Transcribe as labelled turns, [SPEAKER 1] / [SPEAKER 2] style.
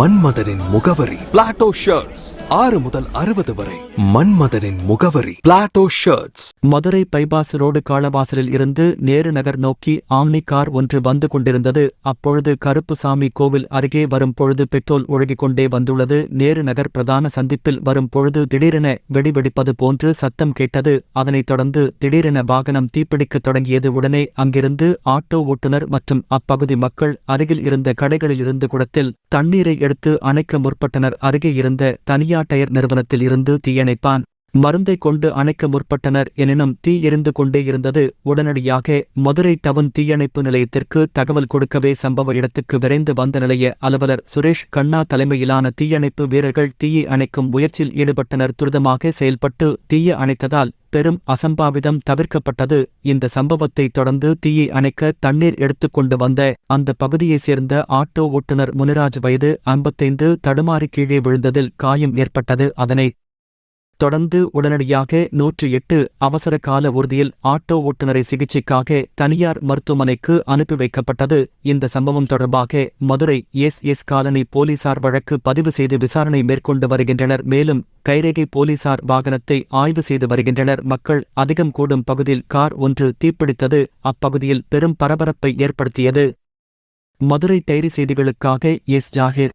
[SPEAKER 1] மன்மதனின் முகவரி. Plato shirts ஆறு முதல் அறுபது வரை. மன்மதனின் முகவரி. Plato shirts
[SPEAKER 2] Madurai bypass road காளவாசலில் இருந்து நேரு நகர் நோக்கி ஆம்னி கார் ஒன்று வந்து கொண்டிருந்தது. அப்பொழுது கருப்புசாமி கோவில் அருகே வரும் பொழுது பெட்ரோல் ஒழுகிக் கொண்டே வந்துள்ளது. நேரு நகர் பிரதான சந்திப்பில் வரும் பொழுது திடீரென வெடிவெடிப்பது போன்று சத்தம் கேட்டது. அதனைத் தொடர்ந்து திடீரென வாகனம் தீப்பிடிக்கத் தொடங்கியது. உடனே அங்கிருந்து ஆட்டோ ஓட்டுநர் மற்றும் அப்பகுதி மக்கள் அருகில் இருந்த கடைகளில் இருந்து குடத்தில் தண்ணீரை எடுத்து அணைக்க முற்பட்டனர். அருகே இருந்த தனியார் டயர் நிறுவனத்தில் இருந்து தீயணைப்பான் மருந்தை கொண்டு அணைக்க முற்பட்டனர். எனினும் தீ எரிந்து கொண்டே இருந்தது. உடனடியாக மதுரை டவுன் தீயணைப்பு நிலையத்திற்கு தகவல் கொடுக்கவே சம்பவ இடத்துக்கு விரைந்து வந்த நிலைய அலுவலர் சுரேஷ் கண்ணா தலைமையிலான தீயணைப்பு வீரர்கள் தீயை அணைக்கும் முயற்சியில் ஈடுபட்டனர். துரிதமாக செயல்பட்டு தீயை அணைத்ததால் பெரும் அசம்பாவிதம் தவிர்க்கப்பட்டது. இந்த சம்பவத்தை தொடர்ந்து தீயை அணைக்க தண்ணீர் எடுத்துக்கொண்டு வந்த அந்த பகுதியைச் சேர்ந்த ஆட்டோ ஓட்டுநர் முனிராஜ் வயது ஐம்பத்தைந்து தடுமாறி கீழே விழுந்ததில் காயம் ஏற்பட்டது. அதனை தொடர்ந்து உடனடியாக நூற்று எட்டு அவசர கால ஊர்தியில் ஆட்டோ ஓட்டுநரை சிகிச்சைக்காக தனியார் மருத்துவமனைக்கு அனுப்பி வைக்கப்பட்டது. இந்த சம்பவம் தொடர்பாக மதுரை எஸ் எஸ் காலனி போலீசார் வழக்கு பதிவு செய்து விசாரணை மேற்கொண்டு வருகின்றனர். மேலும் கைரேகை போலீசார் வாகனத்தை ஆய்வு செய்து வருகின்றனர். மக்கள் அதிகம் கூடும் பகுதியில் கார் ஒன்று தீப்பிடித்தது. அப்பகுதியில் பெரும் பரபரப்பை ஏற்படுத்தியது. மதுரை டைரி செய்திகளுக்காக S Zakir.